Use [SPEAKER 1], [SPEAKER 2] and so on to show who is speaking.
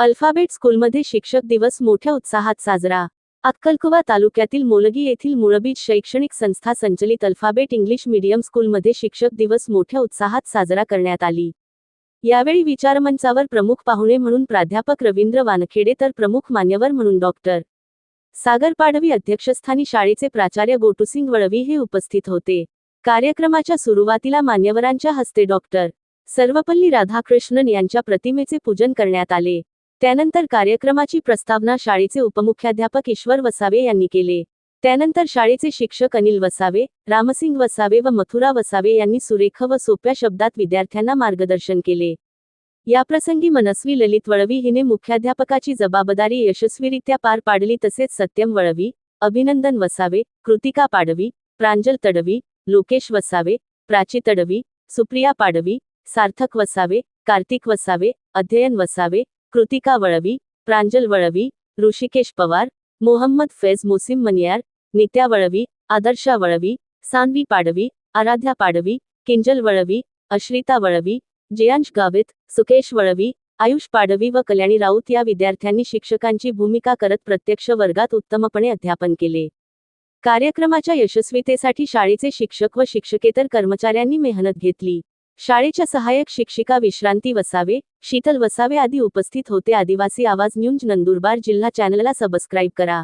[SPEAKER 1] Alphabet स्कूलमध्ये शिक्षक दिवस मोठ्या उत्साहात साजरा. अक्कलकुवा तालुक्यातील मोलगी येथील मुळबीज शैक्षणिक संस्था संचलित अल्फाबेट इंग्लिश मीडियम स्कूलमध्ये शिक्षक दिवस मोठ्या उत्साहात साजरा करण्यात आली. यावेळी विचारमंचावर प्रमुख पाहुणे म्हणून प्राध्यापक रवींद्र वानखेडे तर प्रमुख मान्यवर म्हणून डॉक्टर सागर पाडवी अध्यक्षस्थानी शाळेचे प्राचार्य गोटुसिंग वळवी हे उपस्थित होते. कार्यक्रमाच्या सुरुवातीला मान्यवरांच्या हस्ते डॉक्टर सर्वपल्ली राधाकृष्णन यांच्या प्रतिमेचे पूजन करण्यात आले. त्यानंतर कार्यक्रमाची प्रस्तावना शाळेचे उपमुख्याध्यापक ईश्वर वसावे यांनी केले. त्यानंतर शाळेचे शिक्षक अनिल वसावे रामसिंग वसावे व मथुरा वसावे यांनी सुरेख व सोप्या शब्दात विद्यार्थ्यांना मार्गदर्शन केले. याप्रसंगी मनस्वी ललित वळवी हिने मुख्याध्यापकाची जबाबदारी यशस्वीरित्या पार पाडली तसेच सत्यम वळवी अभिनंदन वसावे कृतिका पाडवी प्रांजल तडवी लोकेश वसावे प्राची तडवी सुप्रिया पाडवी सार्थक वसावे कार्तिक वसावे अध्ययन वसावे कृतिका वळवी प्रांजल वळवी ऋषिकेश पवार मोहम्मद फैज मोसिम मनियार नित्या वळवी आदर्शा वळवी सानवी पाडवी आराध्या पाडवी किंजल वळवी अश्रिता वळवी जयांश गावित सुकेश वळवी आयुष पाडवी व कल्याणी राऊत या विद्यार्थ्यांनी शिक्षकांची भूमिका करत प्रत्यक्ष वर्गात उत्तमपणे अध्यापन केले कार्यक्रमाच्या यशस्वीतेसाठी शाळेचे शिक्षक व शिक्षकेतर कर्मचाऱ्यांनी मेहनत घेतली शाळेच्या सहाय्यक शिक्षिका विश्रांती वसावे शीतल वसावे आदी उपस्थित होते. आदिवासी आवाज न्यूज नंदुरबार जिल्हा चॅनलला सबस्क्राईब करा.